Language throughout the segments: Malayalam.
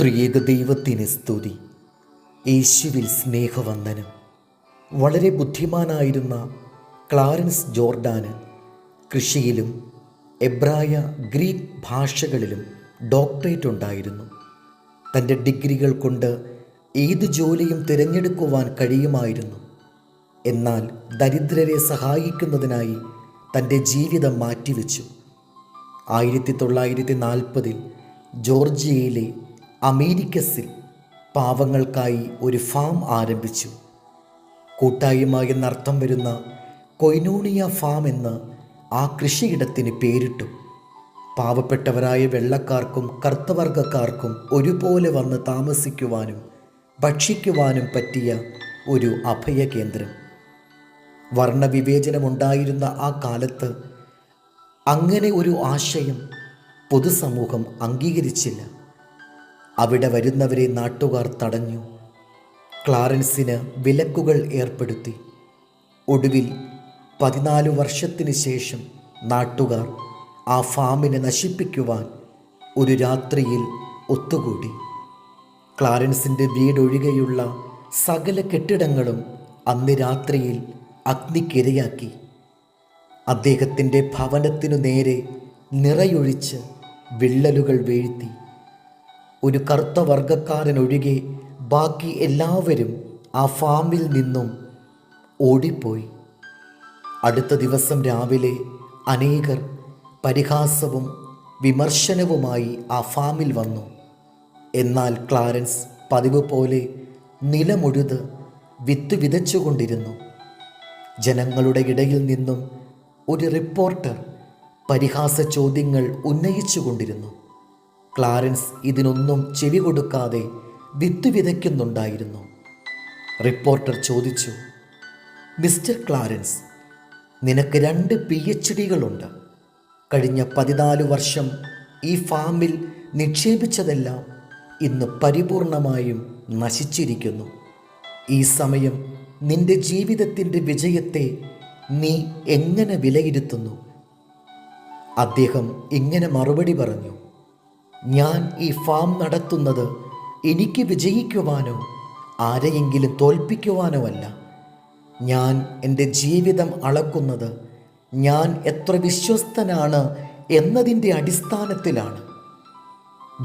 ത്രിയേക ദൈവത്തിന് സ്തുതി. യേശുവിൽ സ്നേഹവന്ദനം. വളരെ ബുദ്ധിമാനായിരുന്ന ക്ലാരൻസ് ജോർഡാന് കൃഷിയിലും എബ്രായ ഗ്രീക്ക് ഭാഷകളിലും ഡോക്ടറേറ്റ് ഉണ്ടായിരുന്നു. തന്റെ ഡിഗ്രികൾ കൊണ്ട് ഏത് ജോലിയും തിരഞ്ഞെടുക്കുവാൻ കഴിയുമായിരുന്നു. എന്നാൽ ദരിദ്രരെ സഹായിക്കുന്നതിനായി തന്റെ ജീവിതം മാറ്റിവെച്ചു. ആയിരത്തി തൊള്ളായിരത്തി നാൽപ്പതിൽ ജോർജിയയിലെ അമേരിക്കസിൽ പാവങ്ങൾക്കായി ഒരു ഫാം ആരംഭിച്ചു. കൂട്ടായ്മ എന്നർത്ഥം വരുന്ന കൊയ്നോണിയ ഫാം എന്ന് ആ കൃഷിയിടത്തിന് പേരിട്ടു. പാവപ്പെട്ടവരായ വെള്ളക്കാർക്കും കറുത്തവർഗക്കാർക്കും ഒരുപോലെ വന്ന് താമസിക്കുവാനും ഭക്ഷിക്കുവാനും പറ്റിയ ഒരു അഭയ കേന്ദ്രം വർണവിവേചനമുണ്ടായിരുന്ന ആ കാലത്ത് അങ്ങനെ ഒരു ആശയം പൊതുസമൂഹം അംഗീകരിച്ചില്ല. അവിടെ വരുന്നവരെ നാട്ടുകാർ തടഞ്ഞു. ക്ലാരൻസിന് വിലക്കുകൾ ഏർപ്പെടുത്തി. ഒടുവിൽ പതിനാല് വർഷത്തിന് ശേഷം നാട്ടുകാർ ആ ഫാമിനെ നശിപ്പിക്കുവാൻ ഒരു രാത്രിയിൽ ഒത്തുകൂടി. ക്ലാരൻസിന്റെ വീടൊഴികെയുള്ള സകല കെട്ടിടങ്ങളും അന്ന് രാത്രിയിൽ അഗ്നിക്കിരയാക്കി. അദ്ദേഹത്തിന്റെ ഭവനത്തിനു നേരെ നിറയൊഴിച്ച് വിള്ളലുകൾ വീഴ്ത്തി. ഒരു കറുത്ത വർഗക്കാരനൊഴികെ ബാക്കി എല്ലാവരും ആ ഫാമിൽ നിന്നും ഓടിപ്പോയി. അടുത്ത ദിവസം രാവിലെ അനേകർ പരിഹാസവും വിമർശനവുമായി ആ ഫാമിൽ വന്നു. എന്നാൽ ക്ലാരൻസ് പതിവ് പോലെ നിലമുഴുത് വിത്ത് വിതച്ചുകൊണ്ടിരുന്നു. ജനങ്ങളുടെ ഇടയിൽ നിന്നും ഒരു റിപ്പോർട്ടർ പരിഹാസ ചോദ്യങ്ങൾ ഉന്നയിച്ചുകൊണ്ടിരുന്നു. ക്ലാരൻസ് ഇതിനൊന്നും ചെവി കൊടുക്കാതെ വിത്ത് വിതയ്ക്കുന്നുണ്ടായിരുന്നു റിപ്പോർട്ടർ ചോദിച്ചു മിസ്റ്റർ ക്ലാരൻസ് നിനക്ക് രണ്ട് പി എച്ച് ഡികളുണ്ട്. കഴിഞ്ഞ പതിനാല് വർഷം ഈ ഫാമിൽ നിക്ഷേപിച്ചതെല്ലാം ഇന്ന് പരിപൂർണമായും നശിച്ചിരിക്കുന്നു. ഈ സമയം നിന്റെ ജീവിതത്തിന്റെ വിജയത്തെ നീ എങ്ങനെ വിലയിരുത്തുന്നു? അദ്ദേഹം ഇങ്ങനെ മറുപടി പറഞ്ഞു ഞാൻ ഈ ഫാം നടത്തുന്നത് എനിക്ക് വിജയിക്കുവാനോ ആരെയെങ്കിലും തോൽപ്പിക്കുവാനോ അല്ല ഞാൻ എന്റെ ജീവിതം അളക്കുന്നത് ഞാൻ എത്ര വിശ്വസ്തനാണ് എന്നതിന്റെ അടിസ്ഥാനത്തിലാണ്.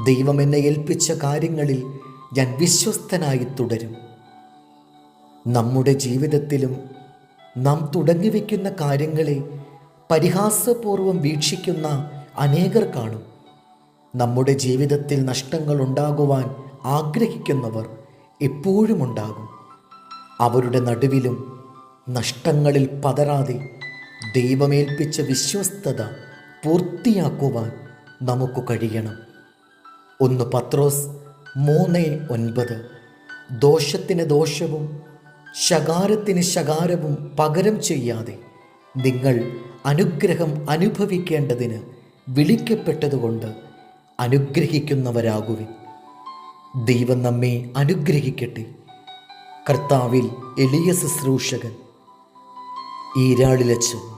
ദൈവം എന്നെ ഏൽപ്പിച്ച കാര്യങ്ങളിൽ ഞാൻ വിശ്വസ്തനായി തുടരും. നമ്മുടെ ജീവിതത്തിലും നാം തുടങ്ങിവെക്കുന്ന കാര്യങ്ങളെ പരിഹാസപൂർവം വീക്ഷിക്കുന്ന അനേകർ കാണും. നമ്മുടെ ജീവിതത്തിൽ നഷ്ടങ്ങൾ ഉണ്ടാകുവാൻ ആഗ്രഹിക്കുന്നവർ എപ്പോഴും ഉണ്ടാകും അവരുടെ നടുവിലും നഷ്ടങ്ങളിൽ പതറാതെ ദൈവമേൽപ്പിച്ച വിശ്വസ്തത പൂർത്തിയാക്കുവാൻ നമുക്ക് കഴിയണം. ഒന്ന് പത്രോസ് മൂന്ന് ഒൻപത്. ദോഷത്തിന് ദോഷവും ശകാരത്തിന് ശകാരവും പകരം ചെയ്യാതെ നിങ്ങൾ അനുഗ്രഹം അനുഭവിക്കേണ്ടതിന് വിളിക്കപ്പെട്ടതുകൊണ്ട് അനുഗ്രഹിക്കുന്നവരാകുവിൻ. ദൈവം നമ്മെ അനുഗ്രഹിക്കട്ടെ. കർത്താവിൽ എളിയ ശുശ്രൂഷകൻ ഈരാളിലച്ചൻ